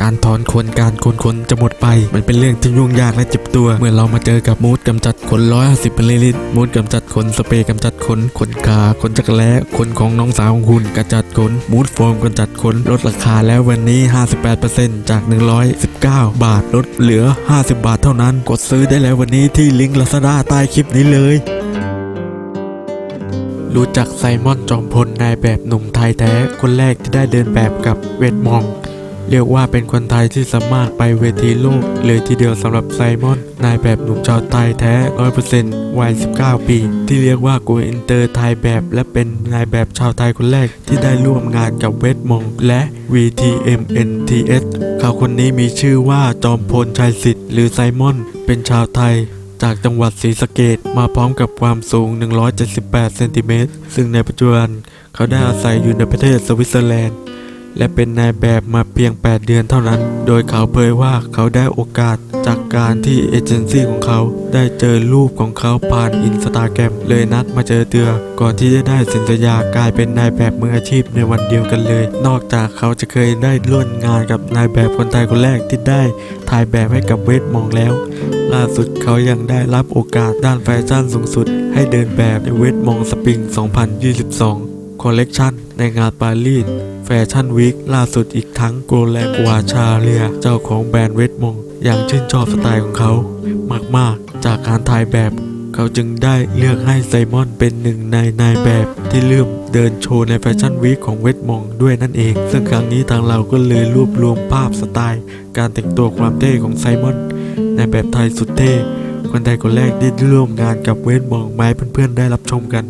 การถอนขนการโกนขนจะหมดไป มันเป็นเรื่องที่ยุ่งยากและเจ็บตัว เมื่อเรามาเจอกับมูดกำจัดขน150มิลลิลิตรมูดกำจัดขนสเปรย์กำจัดขนขนขาขนจักรแล้ขนของน้องสาวของคุณกำจัดขนมูดโฟมกำจัดขนลดราคาแล้ววันนี้ 58%จาก 119 บาทลดเหลือ 50 บาทเท่านั้น กดซื้อได้แล้ววันนี้ที่ลิงก์ Lazada ใต้คลิปนี้เลยรู้จักไซมอนจอมพลนายแบบหนุ่มไทยแท้ คนแรกที่ได้เดินแบบกับเวทมอง เรียกว่าเป็นคนไทยที่สามารถไปเวทีโลก เลยทีเดียวสำหรับไซมอน นายแบบหนุ่มชาวไทยแท้100%วัย 19 ปี ที่เรียกว่ากูอินเตอร์ไทยแบบ และเป็นนายแบบชาวไทยคนแรกที่ได้ร่วมงานกับเวทมงและ VTMNTS เขาคนนี้มีชื่อว่าจอมพลชัยสิทธิ์หรือไซมอน เป็นชาวไทยจากจังหวัดศรีสะเกดมาพร้อมกับความสูง 178 เซนติเมตร ซึ่งในปัจจุบันเขาได้อาศัยอยู่ในประเทศสวิตเซอร์แลนด์ และเป็นนายแบบมาเพียง 8 เดือนเท่านั้น โดยเขาเผยว่าเขาได้โอกาสจากการที่เอเจนซี่ของเขาได้เจอรูปของเขาผ่านอินสตาแกรมเลยนัดมาเจอเตือ ก่อนที่จะได้สัญญากลายเป็นนายแบบมืออาชีพในวันเดียวกันเลย นอกจากเขาจะเคยได้ร่วมงานกับนายแบบคนไทยคนแรกที่ได้ถ่ายแบบให้กับเวทมองแล้ว ล่าสุดเขายังได้รับโอกาสด้านแฟชั่นสูงสุด ให้เดินแบบในเวทมองสปริง 2022 คอลเลกชันในงานปารีส แฟชั่นวีคล่าสุดอีกทั้งโกแลกวาชาเลีย เจ้าของแบรนด์เวทมองยังชื่นชอบสไตล์ของเขา มากๆ จากการถ่ายแบบ เขาจึงได้เลือกให้ไซมอนเป็นหนึ่งในนายแบบที่เริ่มเดินโชว์ในแฟชั่นวีคของเวทมงด้วยนั่นเอง ซึ่งครั้งนี้ทางเราก็เลยรวบรวมภาพสไตล์ การแต่งตัวความเท่ของไซมอนในแบบไทยสุดเท่คนไทยคนแรกที่ร่วมงานกับเวทมองไม้เพื่อนๆได้รับชมกัน